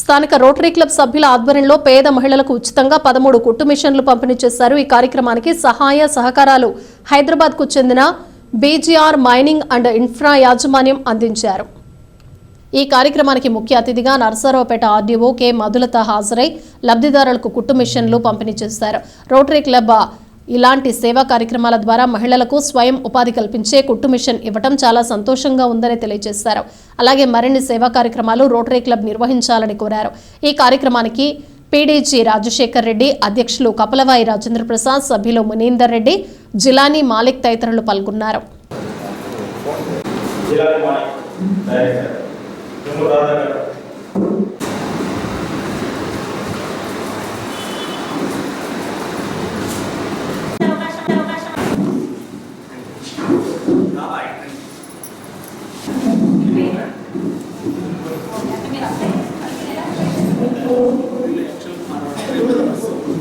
స్థానిక rotary club సభ్యుల ఆధ్వర్యంలో పేద మహిళలకు ఉచితంగా పదమూడు కుట్టు మిషన్లు పంపిణీ చేశారు. ఈ కార్యక్రమానికి సహాయ సహకారాలు హైదరాబాద్కు చెందిన బీజీఆర్ మైనింగ్ అండ్ ఇన్ఫ్రా యాజమాన్యం అందించారు. ఈ కార్యక్రమానికి ముఖ్య అతిథిగా నర్సరావుపేట ఆర్డీఓ కె. మధులత హాజరై లబ్ధిదారులకు కుట్టు మిషన్లు పంపిణీ చేశారు. రోటరీ క్లబ్ ఇలాంటి సేవా కార్యక్రమాల ద్వారా మహిళలకు స్వయం ఉపాధి కల్పించే కుట్టు మిషన్ ఇవ్వటం చాలా సంతోషంగా ఉందని తెలియజేశారు. అలాగే మరిన్ని సేవా కార్యక్రమాలు రోటరీ క్లబ్ నిర్వహించాలని కోరారు. ఈ కార్యక్రమానికి పీడీజీ రాజశేఖర్ రెడ్డి అధ్యక్షులు కపలవాయి రాజేంద్ర ప్రసాద్ సభ్యులు మునీందర్ రెడ్డి జిలానీ మాలిక్ తదితరులు పాల్గొన్నారు. జిల్లా నిర్మాణి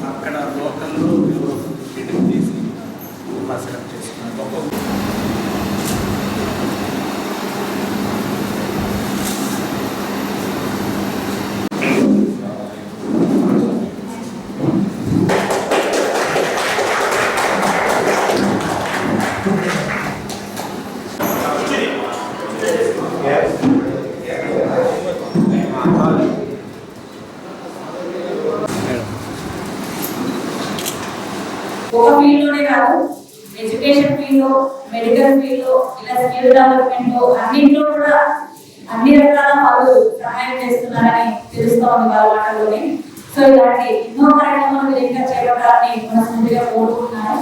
అక్కడ లోకల్లో మీటింగ్ తీసి సెలెక్ట్ చేసుకున్నాను ఒక ఫీల్డ్లోనే కాదు ఎడ్యుకేషన్ ఫీల్డ్ మెడికల్ ఫీల్డ్ ఇలా స్కిల్ డెవలప్మెంట్ అన్నింటిలో కూడా అన్ని రకాల వాళ్ళు సహాయం చేస్తున్నారని తెలుస్తూ ఉంది వాళ్ళ మాటల్లోనే. సో ఇలాంటి ఎన్నో కార్యక్రమాలు ఇంకా చేపట్టాలని మనస్ఫూర్తిగా కోరుకుంటున్నాను.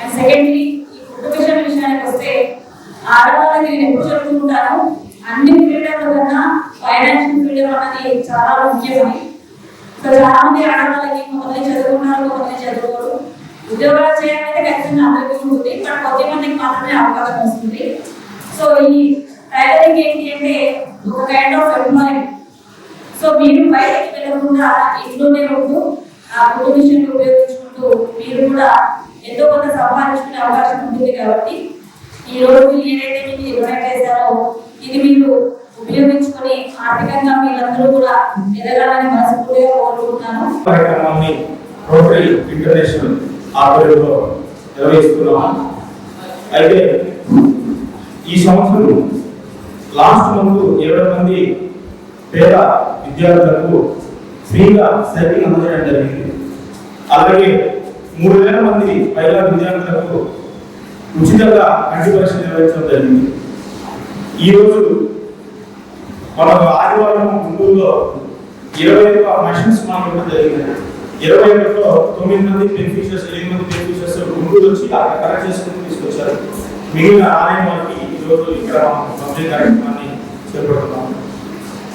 అండ్ సెకండ్లీ ఈ కుటుంబ విషయం విషయానికి వస్తే ఆడవాళ్ళకి నేను ఎప్పుడు చెప్పుకుంటాను అన్ని ఫీల్డ్ల కన్నా ఫైనాన్షియల్ ఫీల్డ్ అన్నది చాలా ముఖ్యమని సో చాలా మంది ఆడవాళ్ళకి కొంతమంది చదువుకున్నారు కొంతమంది చదువుకోరు. ఉద్యోగాలు చేయాలంటే ఖచ్చితంగా అందరికీ ఉంటుంది. మన కొద్ది మందికి మాత్రమే అవకాశం వస్తుంది. సో ఈ టైలరింగ్ ఏంటి అంటే ఒక కైండ్ ఆఫ్ ఎంప్లాయింగ్ సో మీరు బయటకి వెళ్ళకుండా ఇంట్లోనే ఉంటూ ఆ ఫుడ్ ఉపయోగించుకుంటూ మీరు కూడా ఎంతో కొంత సంపాదించుకునే అవకాశం ఉంటుంది కాబట్టి ఈ రోజు ఏదైతే మీకు డొనేట్ చేశారో ఇది మీరు ఉపయోగించుకొని ఆర్థికంగా మీరందరూ కూడా ఎదగాలని మనస్ఫూర్తిగా కోరుకుంటున్నాను. రోటరీ ఇంటర్నేషనల్ ఆధ్వర్యంలో నిర్వహిస్తున్నాము అయితే ఈ సంవత్సరం లాస్ట్ మంత్ ఇరవై మంది పేద విద్యార్థులకు ఫ్రీగా సైకిల్ అందజేయడం జరిగింది. అలాగే మూడు వేల మంది పైగా విద్యార్థులకు ఉచితంగా కంటి పరీక్ష నిర్వహించడం జరిగింది. ఈరోజు మనకు ఆదివారం గుంటూరులో ఇరవై ఒక్క మషిన్స్ మాట్లాడడం జరిగింది. ఇరవై ఒకటిలో తొమ్మిది మంది బెనిఫిషియర్స్ ఎనిమిది మంది బెనిఫిషియర్స్ గుంటూరు వచ్చి అక్కడ కలెక్ట్ చేసుకుని తీసుకొచ్చారు. మిగిలిన ఆలయం వారికి ఈరోజు ఇక్కడ మనం కార్యక్రమాన్ని చేపడుతున్నాము